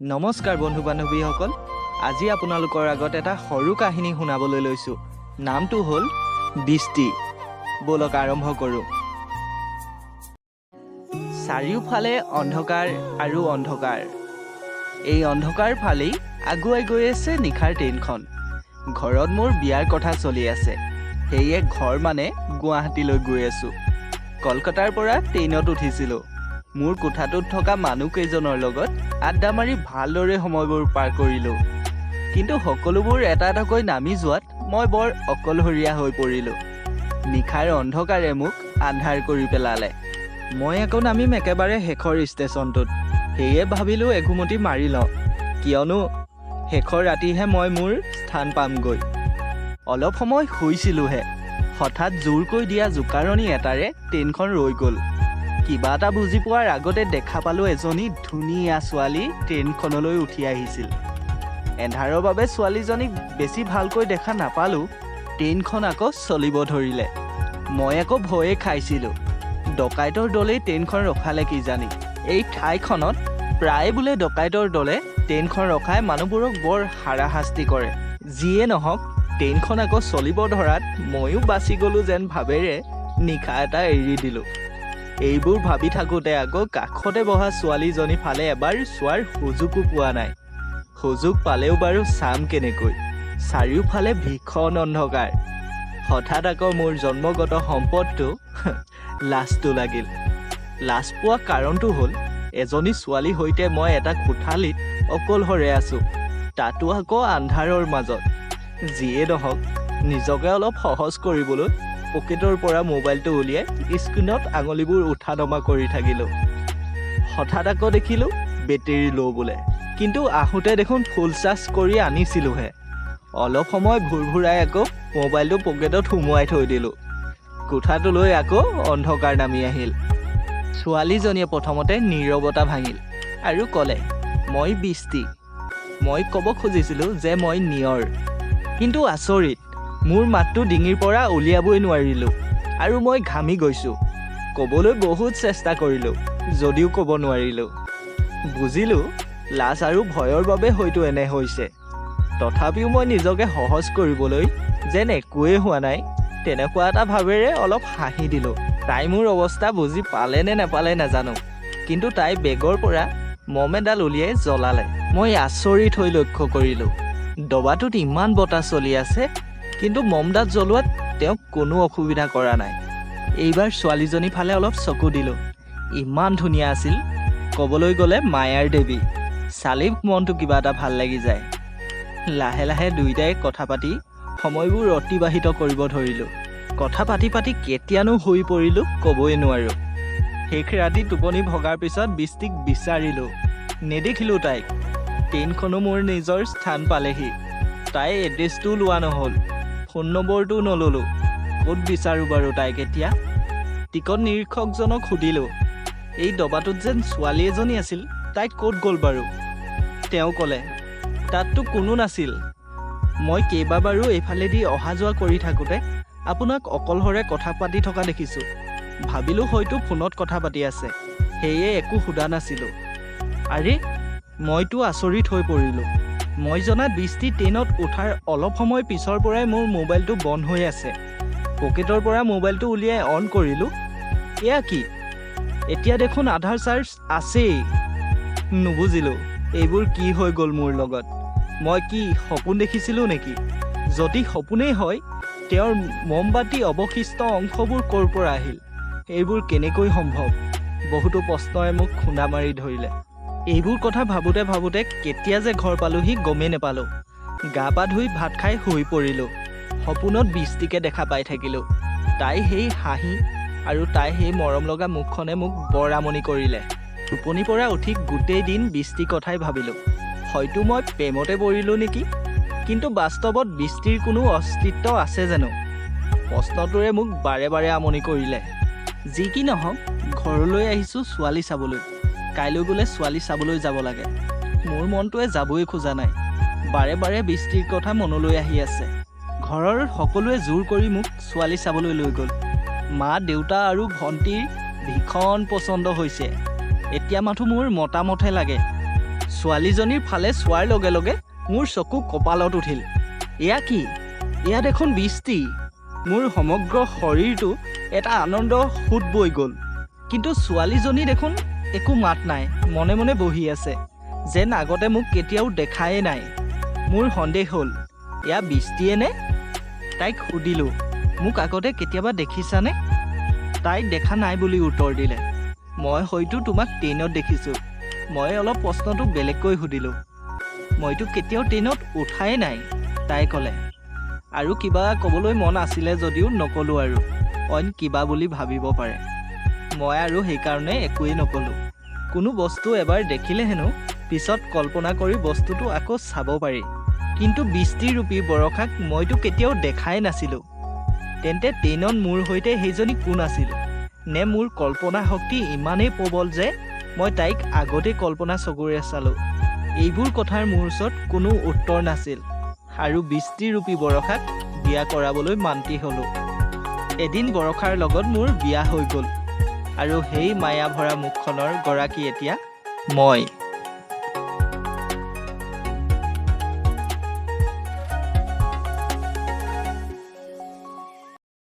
নমস্কাৰ বন্ধু বান্ধৱীসকল আজি আপোনালোকৰ আগত এটা সৰু কাহিনী শুনাবলৈ লৈছোঁ। নামটো হ'ল বৃষ্টি ব'লক আৰম্ভ কৰোঁ। চাৰিওফালে অন্ধকাৰ আৰু অন্ধকাৰ। এই অন্ধকাৰ ফালেই আগুৱাই গৈ আছে নিশাৰ ট্ৰেইনখন। ঘৰত মোৰ বিয়াৰ কথা চলি আছে। সেয়ে ঘৰ মানে গুৱাহাটীলৈ গৈ আছোঁ। কলকাতাৰ পৰা ট্ৰেইনত উঠিছিলোঁ। মোৰ কোঠাটোত থকা মানুহকেইজনৰ লগত আড্ডা মাৰি ভালদৰে সময়বোৰ পাৰ কৰিলোঁ। কিন্তু সকলোবোৰ এটা এটাকৈ নামি যোৱাত মই বৰ অকলশৰীয়া হৈ পৰিলোঁ। নিশাৰ অন্ধকাৰে মোক আন্ধাৰ কৰি পেলালে। মই আকৌ নামিম একেবাৰে শেষৰ ষ্টেচনটোত। সেয়ে ভাবিলোঁ এঘুমতি মাৰি লওঁ। কিয়নো শেষৰ ৰাতিহে মই মোৰ স্থান পামগৈ। অলপ সময় শুইছিলোঁহে। হঠাৎ জোৰকৈ দিয়া জোকাৰণি এটাৰে ট্ৰেইনখন ৰৈ গ'ল। কিবা এটা বুজি পোৱাৰ আগতে দেখা পালোঁ এজনী ধুনীয়া ছোৱালী ট্ৰেইনখনলৈ উঠি আহিছিল। এন্ধাৰৰ বাবে ছোৱালীজনীক বেছি ভালকৈ দেখা নাপালোঁ ট্ৰেইনখন আকৌ চলিব ধৰিলে। মই আকৌ ভয়ে খাইছিলোঁ। ডকাইতৰ দলেই ট্ৰেইনখন ৰখালে কিজানি। এই ঠাইখনত প্ৰায় বোলে ডকাইতৰ দলে ট্ৰেইনখন ৰখাই মানুহবোৰক বৰ হাৰাশাস্তি কৰে। যিয়ে নহওক ট্ৰেইনখন আকৌ চলিব ধৰাত ময়ো বাচি গ'লোঁ যেন ভাৱেৰে নিশা এটা এৰি দিলোঁ। এইবোৰ ভাবি থাকোঁতে আকৌ কাষতে বহা ছোৱালীজনী ফালে এবাৰ চোৱাৰ সুযোগো পোৱা নাই। সুযোগ পালেও বাৰু চাম কেনেকৈ। চাৰিওফালে ভীষণ অন্ধকাৰ। হঠাৎ আকৌ মোৰ জন্মগত সম্পদটো লাজটো লাগিল। লাজ পোৱা কাৰণটো হ'ল এজনী ছোৱালীৰ সৈতে মই এটা কোঠালিত অকলশৰে আছোঁ। তাতো আকৌ আন্ধাৰৰ মাজত। যিয়ে নহওক নিজকে অলপ সহজ কৰিবলৈ পকেটৰ পৰা মোবাইলটো উলিয়াই স্ক্ৰীণত আঙুলিবোৰ উঠা নমা কৰি থাকিলোঁ। হঠাৎ আকৌ দেখিলোঁ বেটেৰী ল' বোলে। কিন্তু আহোঁতে দেখোন ফুল চাৰ্জ কৰি আনিছিলোঁহে। অলপ সময় ভুৰ ভুৰাই আকৌ মোবাইলটো পকেটত সুমুৱাই থৈ দিলোঁ। কোঠাটোলৈ আকৌ অন্ধকাৰ নামি আহিল। ছোৱালীজনীয়ে প্ৰথমতে নীৰৱতা ভাঙিল আৰু ক'লে মই বৃষ্টি। মই ক'ব খুজিছিলোঁ যে মই নিয়ৰ। কিন্তু আচৰিত মোৰ মাতটো ডিঙিৰ পৰা উলিয়াবই নোৱাৰিলোঁ আৰু মই ঘামি গৈছোঁ। ক'বলৈ বহুত চেষ্টা কৰিলোঁ যদিও ক'ব নোৱাৰিলোঁ। বুজিলোঁ লাজ আৰু ভয়ৰ বাবে হয়তো এনে হৈছে। তথাপিও মই নিজকে সহজ কৰিবলৈ যেন একোৱেই হোৱা নাই তেনেকুৱা এটা ভাৱেৰে অলপ হাঁহি দিলোঁ। তাই মোৰ অৱস্থা বুজি পালে নে নেপালে নাজানো কিন্তু তাই বেগৰ পৰা মম এডাল উলিয়াই জ্বলালে। মই আচৰিত হৈ লক্ষ্য কৰিলোঁ ডবাটোত ইমান বতাহ চলি আছে কিন্তু মমডাল জ্বলোৱাত তেওঁক কোনো অসুবিধা কৰা নাই। এইবাৰ ছোৱালীজনীৰ ফালে অলপ চকু দিলোঁ। ইমান ধুনীয়া আছিল। ক'বলৈ গ'লে মায়াৰ দেৱী। চালেই মনটো কিবা এটা ভাল লাগি যায়। লাহে লাহে দুয়োটাই কথা পাতি সময়বোৰ অতিবাহিত কৰিব ধৰিলোঁ। কথা পাতি পাতি কেতিয়ানো শুই পৰিলোঁ ক'বই নোৱাৰোঁ। শেষ ৰাতি টোপনি ভগাৰ পিছত বৃষ্টিক বিচাৰিলোঁ। নেদেখিলোঁ তাইক। ট্ৰেইনখনো মোৰ নিজৰ স্থান পালেহি। তাই এড্ৰেছটোও লোৱা নহ'ল। ফোন নম্বৰটোও নল'লোঁ। ক'ত বিচাৰোঁ বাৰু তাইক এতিয়া? টিকট নিৰীক্ষকজনক সুধিলোঁ এই ডবাটোত যেন ছোৱালী এজনী আছিল তাইক ক'ত গ'ল বাৰু? তেওঁ ক'লে তাততো কোনো নাছিল। মই কেইবাবাৰো এইফালেদি অহা যোৱা কৰি থাকোঁতে আপোনাক অকলশৰে কথা পাতি থকা দেখিছোঁ। ভাবিলোঁ হয়তো ফোনত কথা পাতি আছে সেয়ে একো সোধা নাছিলোঁ। আৰে মইতো আচৰিত হৈ পৰিলোঁ। মই জনাত বৃষ্টি ট্ৰেইনত উঠাৰ অলপ সময় পিছৰ পৰাই মোৰ মোবাইলটো বন্ধ হৈ আছে। পকেটৰ পৰা মোবাইলটো উলিয়াই অন কৰিলোঁ। এয়া কি? এতিয়া দেখোন আধাৰ চাৰ্জ আছেই। নুবুজিলোঁ এইবোৰ কি হৈ গ'ল মোৰ লগত? মই কি সপোন দেখিছিলোঁ নেকি? যদি সপোনেই হয় তেওঁৰ মমবাতি অৱশিষ্ট অংশবোৰ ক'ৰ পৰা আহিল? এইবোৰ কেনেকৈ সম্ভৱ? বহুতো প্ৰশ্নই মোক খুন্দা মাৰি ধৰিলে। এইবোৰ কথা ভাবোঁতে ভাবোঁতে কেতিয়া যে ঘৰ পালোহি গমেই নেপালোঁ। গা পা ধুই ভাত খাই শুই পৰিলোঁ। সপোনত বৃষ্টিকে দেখা পাই থাকিলোঁ। তাই সেই হাঁহি আৰু তাই সেই মৰম লগা মুখখনে মোক বৰ আমনি কৰিলে। টোপনিৰ পৰা উঠি গোটেই দিন বৃষ্টিৰ কথাই ভাবিলোঁ। হয়তো মই প্ৰেমতে পৰিলোঁ নেকি? কিন্তু বাস্তৱত বৃষ্টিৰ কোনো অস্তিত্ব আছে জানো? প্ৰশ্নটোৰে মোক বাৰে বাৰে আমনি কৰিলে। যি কি নহওক ঘৰলৈ আহিছোঁ ছোৱালী চাবলৈ। কাইলৈ বোলে ছোৱালী চাবলৈ যাব লাগে। মোৰ মনটোৱে যাবই খোজা নাই। বাৰে বাৰে বৃষ্টিৰ কথা মনলৈ আহি আছে। ঘৰৰ সকলোৱে জোৰ কৰি মোক ছোৱালী চাবলৈ লৈ গ'ল। মা দেউতা আৰু ভণ্টিৰ ভীষণ পচন্দ হৈছে। এতিয়া মাথো মোৰ মতামতহে লাগে। ছোৱালীজনীৰ ফালে চোৱাৰ লগে লগে মোৰ চকু কপালত উঠিল। এয়া কি? এয়া দেখোন বৃষ্টি মোৰ সমগ্ৰ শৰীৰটো এটা আনন্দ সোঁত বৈ গ'ল। কিন্তু ছোৱালীজনী দেখোন একো মাত নাই মনে মনে বহি আছে যেন আগতে মোক কেতিয়াও দেখাই নাই। মোৰ সন্দেহ হ'ল এয়া বৃষ্টিয়ে নে? তাইক সুধিলোঁ মোক আগতে কেতিয়াবা দেখিছানে? তাইক দেখা নাই বুলি উত্তৰ দিলে মই হয়তো তোমাক ট্ৰেইনত দেখিছোঁ মই অলপ প্ৰশ্নটো বেলেগকৈ সুধিলোঁ মইতো কেতিয়াও ট্ৰেইনত উঠাই নাই তাই ক'লে আৰু কিবা ক'বলৈ মন আছিলে যদিও নক'লোঁ আৰু অইন কিবা বুলি ভাবিব পাৰে। মই আৰু সেইকাৰণে একোৱেই নক'লোঁ। কোনো বস্তু এবাৰ দেখিলে হেনো পিছত কল্পনা কৰি বস্তুটো আকৌ চাব পাৰি। কিন্তু বৃষ্টিৰূপী বৰষাক মইতো কেতিয়াও দেখাই নাছিলোঁ। তেন্তে ট্ৰেইনত মোৰ সৈতে সেইজনী কোন আছিল? নে মোৰ কল্পনা শক্তি ইমানেই প্ৰবল যে মই তাইক আগতেই কল্পনা চকুৰে চালোঁ? এইবোৰ কথাৰ মোৰ ওচৰত কোনো উত্তৰ নাছিল। আৰু বৃষ্টিৰূপী বৰষাক বিয়া কৰাবলৈ মান্তি হ'লোঁ। এদিন বৰষাৰ লগত মোৰ বিয়া হৈ গ'ল। আৰু সেই মায়া ভৰা মুখখনৰ গৰাকী এতিয়া মই।